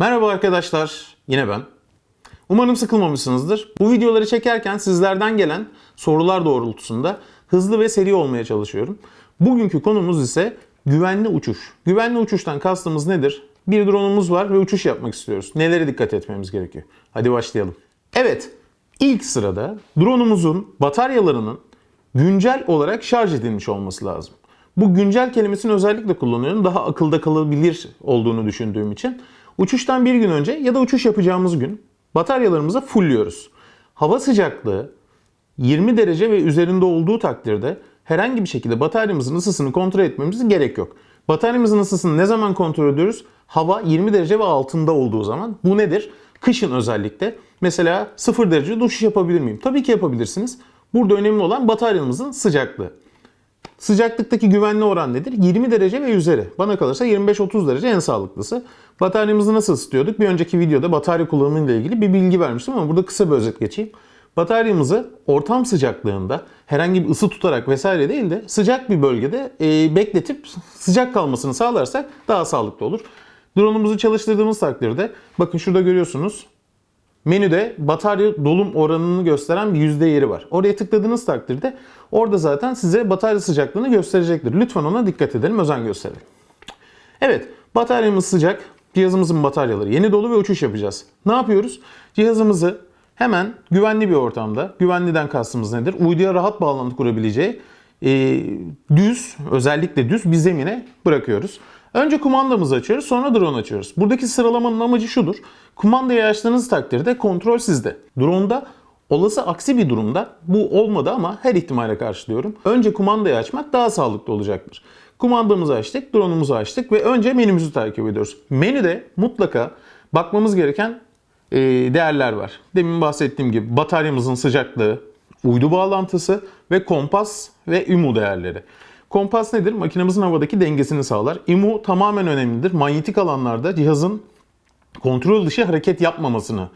Merhaba arkadaşlar, yine ben. Umarım sıkılmamışsınızdır. Bu videoları çekerken sizlerden gelen sorular doğrultusunda hızlı ve seri olmaya çalışıyorum. Bugünkü konumuz ise güvenli uçuş. Güvenli uçuştan kastımız nedir? Bir drone'umuz var ve uçuş yapmak istiyoruz. Nelere dikkat etmemiz gerekiyor? Hadi başlayalım. Evet, ilk sırada drone'umuzun bataryalarının güncel olarak şarj edilmiş olması lazım. Bu güncel kelimesini özellikle kullanıyorum. Daha akılda kalabilir olduğunu düşündüğüm için. Uçuştan bir gün önce ya da uçuş yapacağımız gün bataryalarımızı fullliyoruz. Hava sıcaklığı 20 derece ve üzerinde olduğu takdirde herhangi bir şekilde bataryamızın ısısını kontrol etmemize gerek yok. Bataryamızın ısısını ne zaman kontrol ediyoruz? Hava 20 derece ve altında olduğu zaman. Bu nedir? Kışın özellikle. Mesela 0 derecede uçuş yapabilir miyim? Tabii ki yapabilirsiniz. Burada önemli olan bataryamızın sıcaklığı. Sıcaklıktaki güvenli oran nedir? 20 derece ve üzeri. Bana kalırsa 25-30 derece en sağlıklısı. Bataryamızı nasıl ısıtıyorduk? Bir önceki videoda batarya kullanımıyla ilgili bir bilgi vermiştim ama burada kısa bir özet geçeyim. Bataryamızı ortam sıcaklığında herhangi bir ısı tutarak vesaire değil de sıcak bir bölgede e, bekletip sıcak kalmasını sağlarsak daha sağlıklı olur. Drone'umuzu çalıştırdığımız takdirde bakın şurada görüyorsunuz Menüde batarya dolum oranını gösteren bir yüzde yeri var. Oraya tıkladığınız takdirde orada zaten size batarya sıcaklığını gösterecektir. Lütfen ona dikkat edelim, özen gösterelim. Evet, bataryamız sıcak. Cihazımızın bataryaları yeni dolu ve uçuş yapacağız. Ne yapıyoruz? Cihazımızı hemen güvenli bir ortamda, güvenliden kastımız nedir? Uyduya rahat bağlantı kurabileceği e, düz, özellikle düz bir zemine bırakıyoruz. Önce kumandamızı açıyoruz, sonra drone açıyoruz. Buradaki sıralamanın amacı şudur. Kumandayı açtığınız takdirde kontrol sizde. Drone'da olası aksi bir durumda bu olmadı ama her ihtimale karşı diyorum. Önce kumandayı açmak daha sağlıklı olacaktır. Kumandamızı açtık, drone'umuzu açtık ve önce menümüzü takip ediyoruz. Menüde mutlaka bakmamız gereken e, değerler var. Demin bahsettiğim gibi bataryamızın sıcaklığı, uydu bağlantısı ve kompas ve IMU değerleri. Kompas nedir? Makinemizin havadaki dengesini sağlar. IMU tamamen önemlidir. Manyetik alanlarda cihazın kontrol dışı hareket yapmamasını,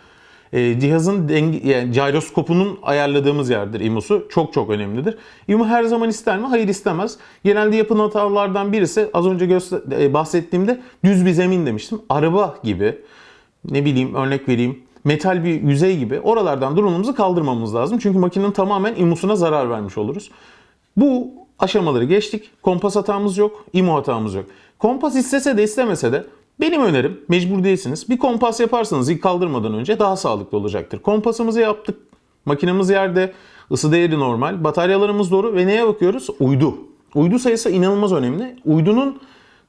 e, cihazın denge, yani gyroskopunun ayarladığımız yerdir IMU'su. Çok çok önemlidir. IMU her zaman ister mi? Hayır istemez. Genelde yapılan hatalardan birisi az önce göster- e, bahsettiğimde düz bir zemin demiştim. Araba gibi ne bileyim örnek vereyim metal bir yüzey gibi oralardan drone'umuzu kaldırmamız lazım. Çünkü makinenin tamamen IMU'suna zarar vermiş oluruz. Bu aşamaları geçtik. Kompas hatamız yok, IMU hatamız yok. Kompas istese de istemese de benim önerim mecbur değilsiniz. Bir kompas yaparsanız ilk kaldırmadan önce daha sağlıklı olacaktır. Kompasımızı yaptık. Makinemiz yerde. ısı değeri normal. Bataryalarımız doğru ve neye bakıyoruz? Uydu. Uydu sayısı inanılmaz önemli. Uydunun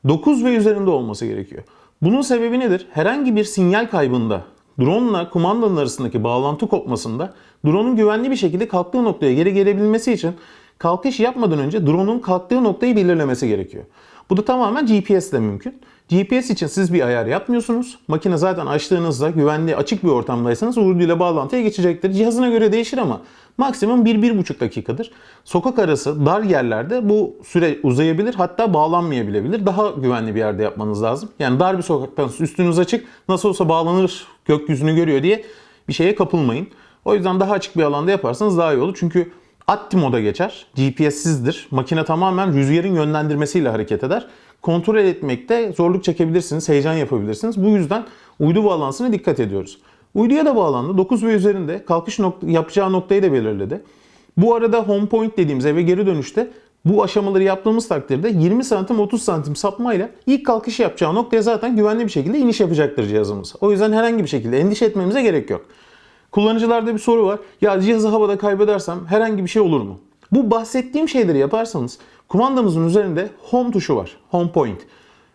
9 ve üzerinde olması gerekiyor. Bunun sebebi nedir? Herhangi bir sinyal kaybında drone ile kumandanın arasındaki bağlantı kopmasında drone'un güvenli bir şekilde kalktığı noktaya geri gelebilmesi için kalkış yapmadan önce drone'un kalktığı noktayı belirlemesi gerekiyor. Bu da tamamen GPS ile mümkün. GPS için siz bir ayar yapmıyorsunuz. Makine zaten açtığınızda güvenli açık bir ortamdaysanız uydu ile bağlantıya geçecektir. Cihazına göre değişir ama maksimum 1-1,5 dakikadır. Sokak arası dar yerlerde bu süre uzayabilir hatta bağlanmayabilebilir. Daha güvenli bir yerde yapmanız lazım. Yani dar bir sokaktan üstünüz açık nasıl olsa bağlanır gökyüzünü görüyor diye bir şeye kapılmayın. O yüzden daha açık bir alanda yaparsanız daha iyi olur. Çünkü Atti moda geçer. GPS'sizdir. Makine tamamen rüzgarın yönlendirmesiyle hareket eder. Kontrol etmekte zorluk çekebilirsiniz, heyecan yapabilirsiniz. Bu yüzden uydu bağlantısına dikkat ediyoruz. Uyduya da bağlandı. 9 ve üzerinde kalkış nokta, yapacağı noktayı da belirledi. Bu arada home point dediğimiz eve geri dönüşte bu aşamaları yaptığımız takdirde 20 santim 30 santim sapmayla ilk kalkış yapacağı noktaya zaten güvenli bir şekilde iniş yapacaktır cihazımız. O yüzden herhangi bir şekilde endişe etmemize gerek yok. Kullanıcılarda bir soru var. Ya cihazı havada kaybedersem herhangi bir şey olur mu? Bu bahsettiğim şeyleri yaparsanız kumandamızın üzerinde home tuşu var. Home point.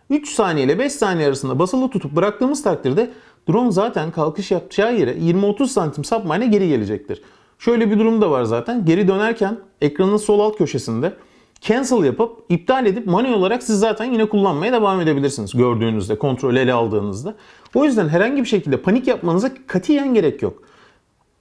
3 saniye ile 5 saniye arasında basılı tutup bıraktığımız takdirde drone zaten kalkış yapacağı yere 20-30 santim sapmayla geri gelecektir. Şöyle bir durum da var zaten. Geri dönerken ekranın sol alt köşesinde cancel yapıp iptal edip manuel olarak siz zaten yine kullanmaya devam edebilirsiniz gördüğünüzde, kontrol ele aldığınızda. O yüzden herhangi bir şekilde panik yapmanıza katiyen gerek yok.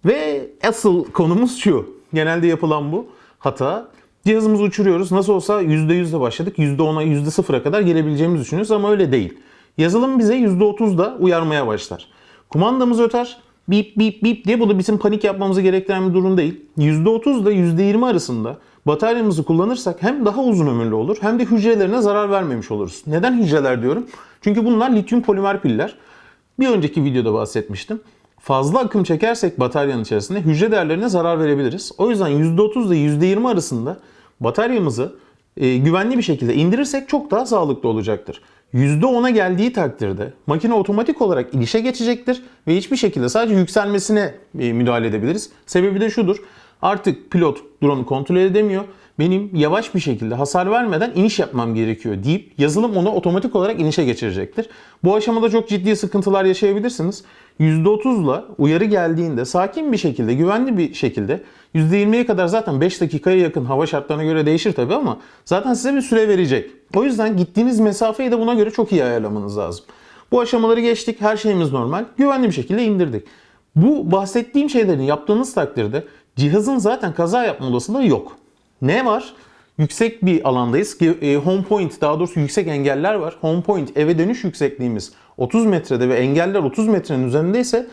Ve asıl konumuz şu. Genelde yapılan bu hata. Cihazımızı uçuruyoruz. Nasıl olsa %100'de başladık. %10'a %0'a kadar gelebileceğimizi düşünüyoruz ama öyle değil. Yazılım bize %30'da uyarmaya başlar. Kumandamız öter. Bip bip bip diye bu da bizim panik yapmamızı gerektiren bir durum değil. %30 ile %20 arasında bataryamızı kullanırsak hem daha uzun ömürlü olur hem de hücrelerine zarar vermemiş oluruz. Neden hücreler diyorum? Çünkü bunlar lityum polimer piller. bir önceki videoda bahsetmiştim. Fazla akım çekersek bataryanın içerisinde hücre değerlerine zarar verebiliriz. O yüzden %30 ile %20 arasında bataryamızı e, güvenli bir şekilde indirirsek çok daha sağlıklı olacaktır. %10'a geldiği takdirde makine otomatik olarak inişe geçecektir ve hiçbir şekilde sadece yükselmesine e, müdahale edebiliriz. Sebebi de şudur. Artık pilot drone'u kontrol edemiyor. Benim yavaş bir şekilde hasar vermeden iniş yapmam gerekiyor deyip yazılım onu otomatik olarak inişe geçirecektir. Bu aşamada çok ciddi sıkıntılar yaşayabilirsiniz. %30'la uyarı geldiğinde sakin bir şekilde, güvenli bir şekilde %20'ye kadar zaten 5 dakikaya yakın hava şartlarına göre değişir tabii ama zaten size bir süre verecek. O yüzden gittiğiniz mesafeyi de buna göre çok iyi ayarlamanız lazım. Bu aşamaları geçtik, her şeyimiz normal, güvenli bir şekilde indirdik. Bu bahsettiğim şeylerin yaptığınız takdirde cihazın zaten kaza yapma olasılığı yok. Ne var? Yüksek bir alandayız e, home point daha doğrusu yüksek engeller var. Home point eve dönüş yüksekliğimiz 30 metrede ve engeller 30 metrenin üzerindeyse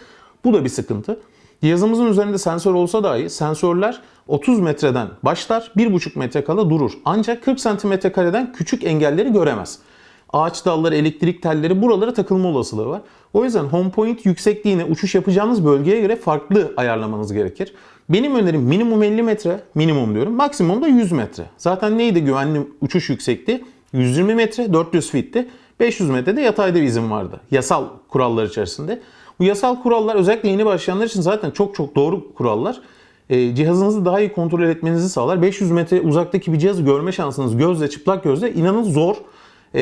bu da bir sıkıntı. Cihazımızın üzerinde sensör olsa dahi sensörler 30 metreden başlar 1,5 metre kala durur. Ancak 40 santimetre kareden küçük engelleri göremez. Ağaç dalları, elektrik telleri buralara takılma olasılığı var. O yüzden home point yüksekliğini uçuş yapacağınız bölgeye göre farklı ayarlamanız gerekir. Benim önerim minimum 50 metre, minimum diyorum. Maksimum da 100 metre. Zaten neydi güvenli uçuş yüksekliği? 120 metre, 400 fitti. 500 metrede yatayda bir izin vardı. Yasal kurallar içerisinde. Bu yasal kurallar özellikle yeni başlayanlar için zaten çok çok doğru kurallar. E, cihazınızı daha iyi kontrol etmenizi sağlar. 500 metre uzaktaki bir cihazı görme şansınız gözle, çıplak gözle inanın zor e,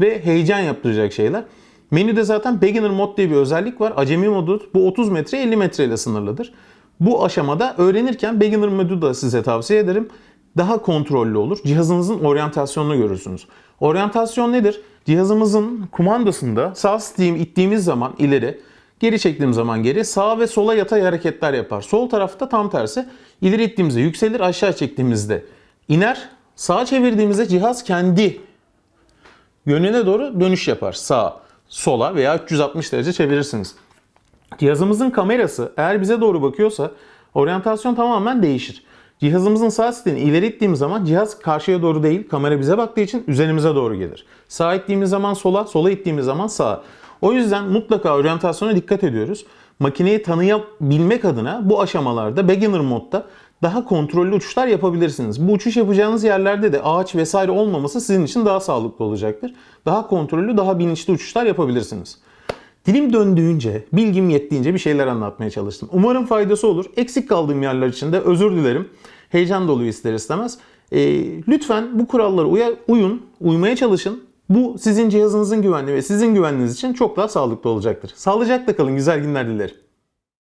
ve heyecan yaptıracak şeyler. Menüde zaten Beginner Mod diye bir özellik var. Acemi modu bu 30 metre 50 metre ile sınırlıdır. Bu aşamada öğrenirken Beginner modu da size tavsiye ederim. Daha kontrollü olur. Cihazınızın oryantasyonunu görürsünüz. Oryantasyon nedir? Cihazımızın kumandasında sağ stick'im ittiğimiz zaman ileri, geri çektiğim zaman geri, sağa ve sola yatay hareketler yapar. Sol tarafta tam tersi. İleri ittiğimizde yükselir, aşağı çektiğimizde iner. Sağa çevirdiğimizde cihaz kendi yönüne doğru dönüş yapar. Sağa, sola veya 360 derece çevirirsiniz. Cihazımızın kamerası eğer bize doğru bakıyorsa oryantasyon tamamen değişir. Cihazımızın sağ stickini ileri ittiğimiz zaman cihaz karşıya doğru değil, kamera bize baktığı için üzerimize doğru gelir. Sağa ittiğimiz zaman sola, sola ittiğimiz zaman sağa. O yüzden mutlaka oryantasyona dikkat ediyoruz. Makineyi tanıyabilmek adına bu aşamalarda beginner modda daha kontrollü uçuşlar yapabilirsiniz. Bu uçuş yapacağınız yerlerde de ağaç vesaire olmaması sizin için daha sağlıklı olacaktır. Daha kontrollü, daha bilinçli uçuşlar yapabilirsiniz. Dilim döndüğünce, bilgim yettiğince bir şeyler anlatmaya çalıştım. Umarım faydası olur. Eksik kaldığım yerler için de özür dilerim. Heyecan doluyor ister istemez. Ee, lütfen bu kurallara uya- uyun, uymaya çalışın. Bu sizin cihazınızın güvenliği ve sizin güvenliğiniz için çok daha sağlıklı olacaktır. Sağlıcakla kalın, güzel günler dilerim.